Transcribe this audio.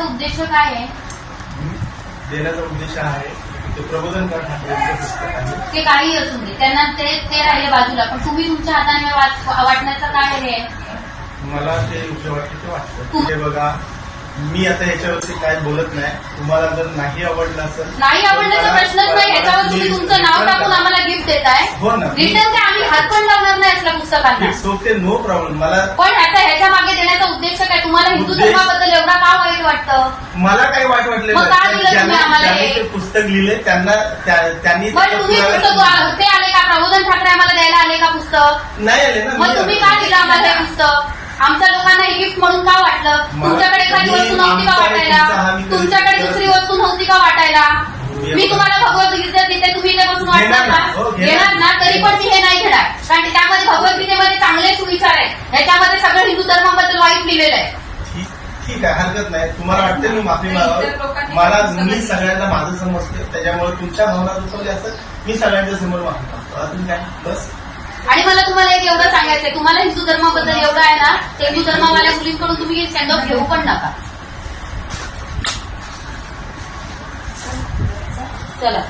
उद्देश काय आहे? देण्याचा उद्देश आहे ते पुस्तक आहे. ते काही असू दे. त्यांना ते ते राहिले बाजूला. पण तुम्ही तुमच्या हाताने वाटण्याचं काय हे आहे? मला ते योग्य वाटते ते वाटतं हे बघा मी आता ह्याच्यावरती काय बोलत नाही. तुम्हाला जर नाही आवडलं असेल नाही आवडण्याचा तर प्रश्नच नाही. ह्याच्यावर तुम्ही तुमचं नाव टाकून. आम्हाला गिफ्ट देताय. हो ना रिटर्न ते आम्ही हात पण लावणार नाही असल्या पुस्तकांना. इट्स ओके नो प्रॉब्लेम मला पण ह्याचा ह्याच्या मागे देण्याचा उद्देश काय? तुम्हाला हिंदू धर्माबद्दल वाटतं? मला काही वाईट वाटले मग का दिलं तुम्ही आम्हाला ज्यांनी हे? ते पुस्तक लिहिले त्यांना त्या- त्यांनी पण त्याच्या तुम्ही पुराव्यात- पुस्तक ते आले का? प्रबोधन ठाकरे आम्हाला द्यायला आले का पुस्तक? नाही आले ना मग मी तुम्ही. का दिलं आम्हाला हे पुस्तक? आमच्या लोकांना हे गिफ्ट म्हणून का वाटलं? मला- तुमच्याकडे एखादी मी- वस्तू नव्हती का आमचा वाटायला? तुमचा हा मी कधी- तुमच्याकडे दुसरी वस्तू नव्हती का वाटायला? मी तुम्हाला भगवद्गीता देते तुम्ही इथे बसून वाटणार घेणार ना. हो, का घेणार. घेणार ना? तरी पण मी हे नाही घेणार. कारण की त्यामध्ये भगवद्गीतेमध्ये चांगले सुविचार आहेत. याच्यामध्ये सगळं हिंदू धर्माबद्दल वाईट लिहिलेलं आहे. ठीक आहे हरकत नाही. तुम्हाला वाटते मी माफी मागावं? मला मी. सगळ्यांना माझं समजते त्याच्यामुळे तुमच्या भावना दुखवल्या असं मी सगळ्यांच्या समोर माफी मागतो. अजून काय? बस. आणि मला तुम्हाला एक एवढं सांगायचंय. तुम्हाला हिंदू धर्माबद्दल एवढं आहे ना ते हिंदू धर्मावाल्या मुलींकडून तुम्ही स्टँडअप घेऊ पण नका. चला.